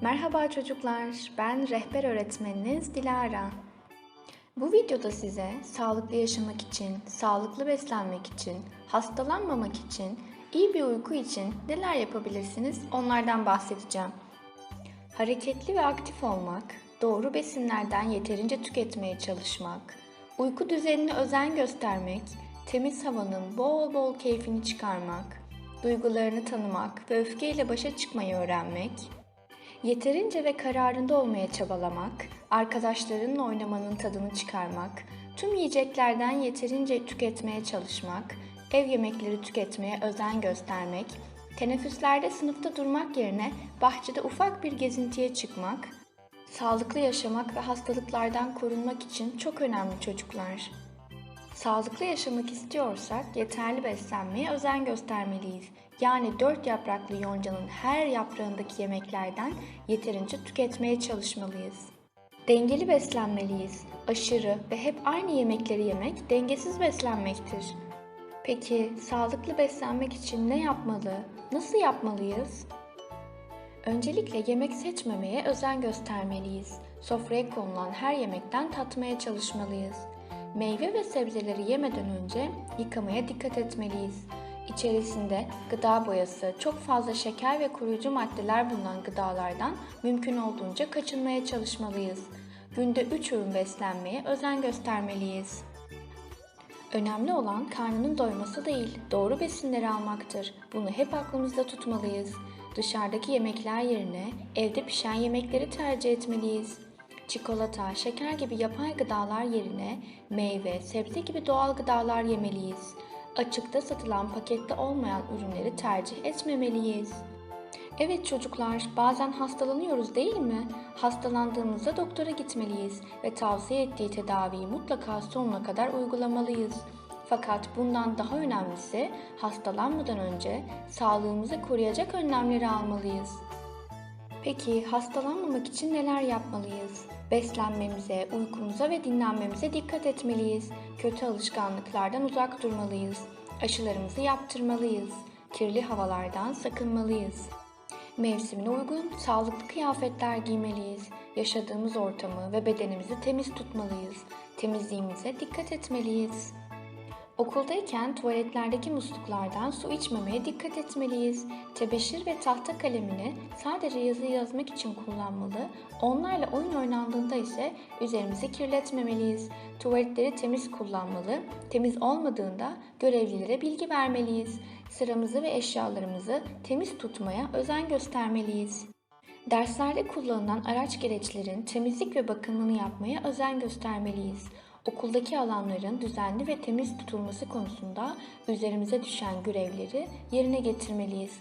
Merhaba çocuklar, ben rehber öğretmeniniz Dilara. Bu videoda size sağlıklı yaşamak için, sağlıklı beslenmek için, hastalanmamak için, iyi bir uyku için neler yapabilirsiniz onlardan bahsedeceğim. Hareketli ve aktif olmak, doğru besinlerden yeterince tüketmeye çalışmak, uyku düzenine özen göstermek, temiz havanın bol bol keyfini çıkarmak, duygularını tanımak ve öfkeyle başa çıkmayı öğrenmek, Yeterince ve kararında olmaya çabalamak, arkadaşlarınla oynamanın tadını çıkarmak, tüm yiyeceklerden yeterince tüketmeye çalışmak, ev yemekleri tüketmeye özen göstermek, teneffüslerde sınıfta durmak yerine bahçede ufak bir gezintiye çıkmak, sağlıklı yaşamak ve hastalıklardan korunmak için çok önemli çocuklar. Sağlıklı yaşamak istiyorsak yeterli beslenmeye özen göstermeliyiz. Yani dört yapraklı yoncanın her yaprağındaki yemeklerden yeterince tüketmeye çalışmalıyız. Dengeli beslenmeliyiz. Aşırı ve hep aynı yemekleri yemek dengesiz beslenmektir. Peki sağlıklı beslenmek için ne yapmalı? Nasıl yapmalıyız? Öncelikle yemek seçmemeye özen göstermeliyiz. Sofraya konulan her yemekten tatmaya çalışmalıyız. Meyve ve sebzeleri yemeden önce yıkamaya dikkat etmeliyiz. İçerisinde gıda boyası, çok fazla şeker ve koruyucu maddeler bulunan gıdalardan mümkün olduğunca kaçınmaya çalışmalıyız. Günde 3 öğün beslenmeye özen göstermeliyiz. Önemli olan karnının doyması değil, doğru besinleri almaktır. Bunu hep aklımızda tutmalıyız. Dışarıdaki yemekler yerine evde pişen yemekleri tercih etmeliyiz. Çikolata, şeker gibi yapay gıdalar yerine meyve, sebze gibi doğal gıdalar yemeliyiz. Açıkta satılan pakette olmayan ürünleri tercih etmemeliyiz. Evet çocuklar, bazen hastalanıyoruz değil mi? Hastalandığımızda doktora gitmeliyiz ve tavsiye ettiği tedaviyi mutlaka sonuna kadar uygulamalıyız. Fakat bundan daha önemlisi hastalanmadan önce sağlığımızı koruyacak önlemleri almalıyız. Peki hastalanmamak için neler yapmalıyız? Beslenmemize, uykumuza ve dinlenmemize dikkat etmeliyiz. Kötü alışkanlıklardan uzak durmalıyız. Aşılarımızı yaptırmalıyız. Kirli havalardan sakınmalıyız. Mevsimine uygun sağlıklı kıyafetler giymeliyiz. Yaşadığımız ortamı ve bedenimizi temiz tutmalıyız. Temizliğimize dikkat etmeliyiz. Okuldayken tuvaletlerdeki musluklardan su içmemeye dikkat etmeliyiz. Tebeşir ve tahta kalemini sadece yazı yazmak için kullanmalı, onlarla oyun oynandığında ise üzerimizi kirletmemeliyiz. Tuvaletleri temiz kullanmalı, temiz olmadığında görevlilere bilgi vermeliyiz. Sıramızı ve eşyalarımızı temiz tutmaya özen göstermeliyiz. Derslerde kullanılan araç gereçlerin temizlik ve bakımını yapmaya özen göstermeliyiz. Okuldaki alanların düzenli ve temiz tutulması konusunda üzerimize düşen görevleri yerine getirmeliyiz.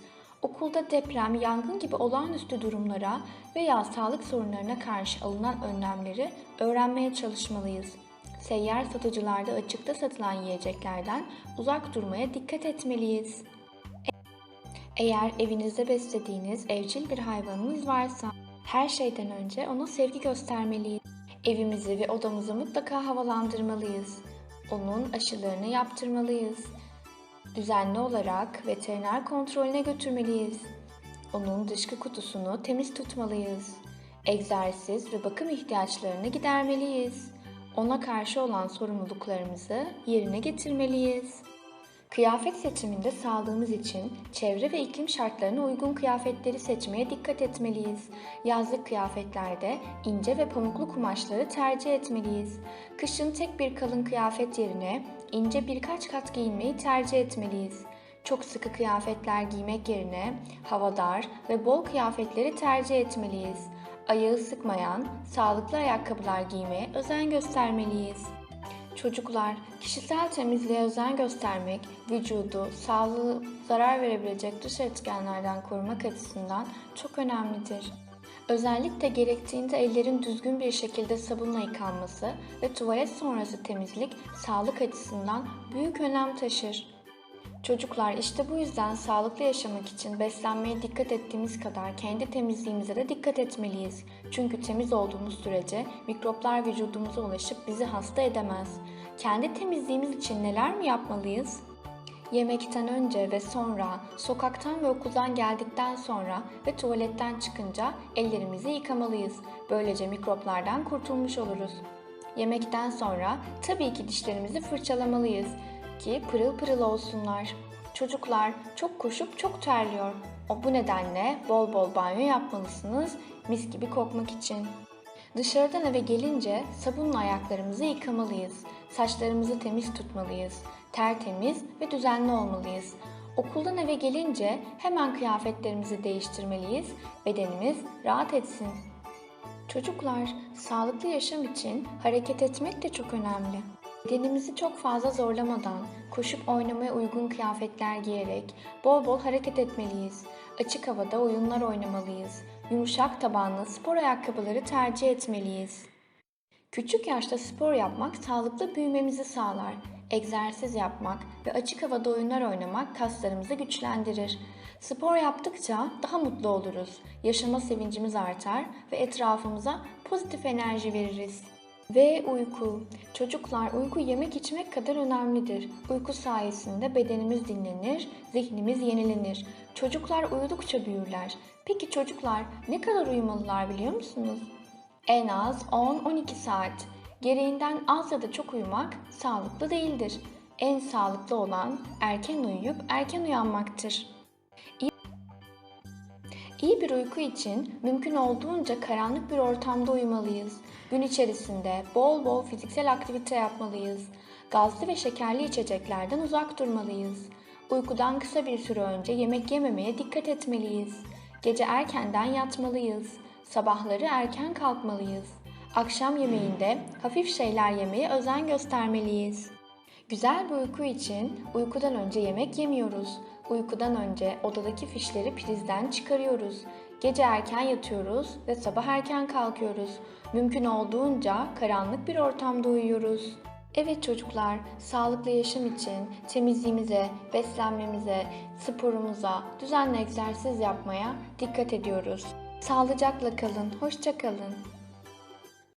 Okulda deprem, yangın gibi olağanüstü durumlara veya sağlık sorunlarına karşı alınan önlemleri öğrenmeye çalışmalıyız. Seyyar satıcılarda açıkta satılan yiyeceklerden uzak durmaya dikkat etmeliyiz. Eğer evinizde beslediğiniz evcil bir hayvanınız varsa her şeyden önce ona sevgi göstermeliyiz. Evimizi ve odamızı mutlaka havalandırmalıyız. Onun aşılarını yaptırmalıyız. Düzenli olarak veteriner kontrolüne götürmeliyiz. Onun dışkı kutusunu temiz tutmalıyız. Egzersiz ve bakım ihtiyaçlarını gidermeliyiz. Ona karşı olan sorumluluklarımızı yerine getirmeliyiz. Kıyafet seçiminde sağlığımız için çevre ve iklim şartlarına uygun kıyafetleri seçmeye dikkat etmeliyiz. Yazlık kıyafetlerde ince ve pamuklu kumaşları tercih etmeliyiz. Kışın tek bir kalın kıyafet yerine ince birkaç kat giyinmeyi tercih etmeliyiz. Çok sıkı kıyafetler giymek yerine havadar ve bol kıyafetleri tercih etmeliyiz. Ayağı sıkmayan, sağlıklı ayakkabılar giymeye özen göstermeliyiz. Çocuklar, kişisel temizliğe özen göstermek, vücudu, sağlığı zarar verebilecek dış etkenlerden korumak açısından çok önemlidir. Özellikle gerektiğinde ellerin düzgün bir şekilde sabunla yıkanması ve tuvalet sonrası temizlik sağlık açısından büyük önem taşır. Çocuklar işte bu yüzden sağlıklı yaşamak için beslenmeye dikkat ettiğimiz kadar kendi temizliğimize de dikkat etmeliyiz. Çünkü temiz olduğumuz sürece mikroplar vücudumuza ulaşıp bizi hasta edemez. Kendi temizliğimiz için neler mi yapmalıyız? Yemekten önce ve sonra, sokaktan ve okuldan geldikten sonra ve tuvaletten çıkınca ellerimizi yıkamalıyız. Böylece mikroplardan kurtulmuş oluruz. Yemekten sonra tabii ki dişlerimizi fırçalamalıyız ki pırıl pırıl olsunlar. Çocuklar çok koşup çok terliyor. O bu nedenle bol bol banyo yapmalısınız mis gibi kokmak için. Dışarıdan eve gelince sabunla ayaklarımızı yıkamalıyız. Saçlarımızı temiz tutmalıyız. Tertemiz ve düzenli olmalıyız. Okuldan eve gelince hemen kıyafetlerimizi değiştirmeliyiz. Bedenimiz rahat etsin. Çocuklar, sağlıklı yaşam için hareket etmek de çok önemli. Bedenimizi çok fazla zorlamadan, koşup oynamaya uygun kıyafetler giyerek bol bol hareket etmeliyiz. Açık havada oyunlar oynamalıyız. Yumuşak tabanlı spor ayakkabıları tercih etmeliyiz. Küçük yaşta spor yapmak sağlıklı büyümemizi sağlar. Egzersiz yapmak ve açık havada oyunlar oynamak kaslarımızı güçlendirir. Spor yaptıkça daha mutlu oluruz. Yaşama sevincimiz artar ve etrafımıza pozitif enerji veririz. Ve uyku. Çocuklar uyku yemek içmek kadar önemlidir. Uyku sayesinde bedenimiz dinlenir, zihnimiz yenilenir. Çocuklar uyudukça büyürler. Peki çocuklar ne kadar uyumalılar biliyor musunuz? En az 10-12 saat. Gereğinden az ya da çok uyumak sağlıklı değildir. En sağlıklı olan erken uyuyup erken uyanmaktır. İyi, bir uyku için mümkün olduğunca karanlık bir ortamda uyumalıyız. Gün içerisinde bol bol fiziksel aktivite yapmalıyız. Gazlı ve şekerli içeceklerden uzak durmalıyız. Uykudan kısa bir süre önce yemek yememeye dikkat etmeliyiz. Gece erkenden yatmalıyız. Sabahları erken kalkmalıyız. Akşam yemeğinde hafif şeyler yemeye özen göstermeliyiz. Güzel bir uyku için uykudan önce yemek yemiyoruz. Uykudan önce odadaki fişleri prizden çıkarıyoruz. Gece erken yatıyoruz ve sabah erken kalkıyoruz. Mümkün olduğunca karanlık bir ortamda uyuyoruz. Evet çocuklar, sağlıklı yaşam için temizliğimize, beslenmemize, sporumuza, düzenli egzersiz yapmaya dikkat ediyoruz. Sağlıcakla kalın, hoşça kalın.